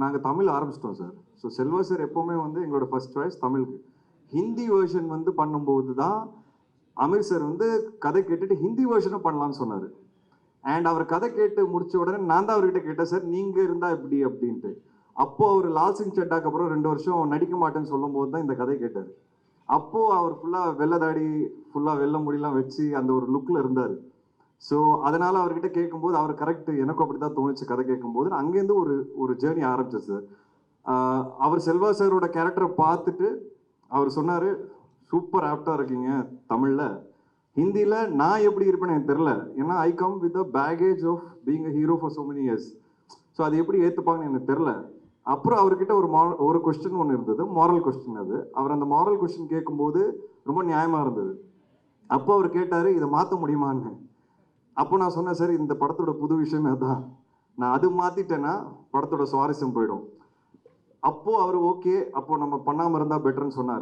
நாங்கள் தமிழ் ஆரம்பிச்சிட்டோம் sir so Selva sir எப்போவுமே வந்து எங்களோட ஃபர்ஸ்ட் சாய்ஸ் தமிழுக்கு. ஹிந்தி வேர்ஷன் வந்து பண்ணும்போது தான் அமீர் சார் வந்து கதை கேட்டுட்டு ஹிந்தி வேர்ஷனும் பண்ணலான்னு சொன்னார். அண்ட் அவர் கதை கேட்டு முடிச்ச உடனே நான் தான் அவர்கிட்ட கேட்டேன் சார் நீங்கள் இருந்தால் எப்படி? அப்படின்ட்டு. அப்போ அவர் லால் சிங் சட்டாக்கு அப்புறம் ரெண்டு வருஷம் நடிக்க மாட்டேன்னு சொல்லும்போது தான் இந்த கதை கேட்டார். அப்போது அவர் ஃபுல்லாக வெள்ளை தாடி ஃபுல்லாக வெள்ளை முடியெல்லாம் வச்சு அந்த ஒரு லுக்கில் இருந்தார். ஸோ அதனால அவர்கிட்ட கேட்கும்போது அவர் கரெக்ட் எனக்கும் அப்படி தான் தோணுச்சு கதை கேட்கும்போது. அங்கேருந்து ஒரு ஒரு ஜேர்னி ஆரம்பிச்சது சார் அவர் செல்வா சாரோட கேரக்டரை பார்த்துட்டு அவர் சொன்னார் சூப்பர் ஆப்டாக இருக்கீங்க தமிழில். ஹிந்தியில் நான் எப்படி இருப்பேன்னு எனக்கு தெரில ஏன்னா I come with a baggage of being a hero for so many years so அது எப்படி ஏற்றுப்பாங்கன்னு எனக்கு தெரில அப்புறம் அவர்கிட்ட ஒரு மா ஒரு கொஸ்டின் ஒன்று இருந்தது. மாரல் கொஸ்டின் அது. அவர் அந்த மாரல் கொஸ்டின் கேட்கும்போது ரொம்ப நியாயமாக இருந்தது. அப்போ அவர் கேட்டார் இதை மாற்ற முடியுமான்னு? அப்போ நான் சொன்னேன் சார் இந்த படத்தோட புது விஷயமே அதான். நான் அது மாற்றிட்டேன்னா படத்தோட சுவாரஸ்யம் போயிடும். அப்போ அவர் ஓகே அப்போ நம்ம பண்ணாமல் இருந்தால் பெட்டர்னு சொன்னார்.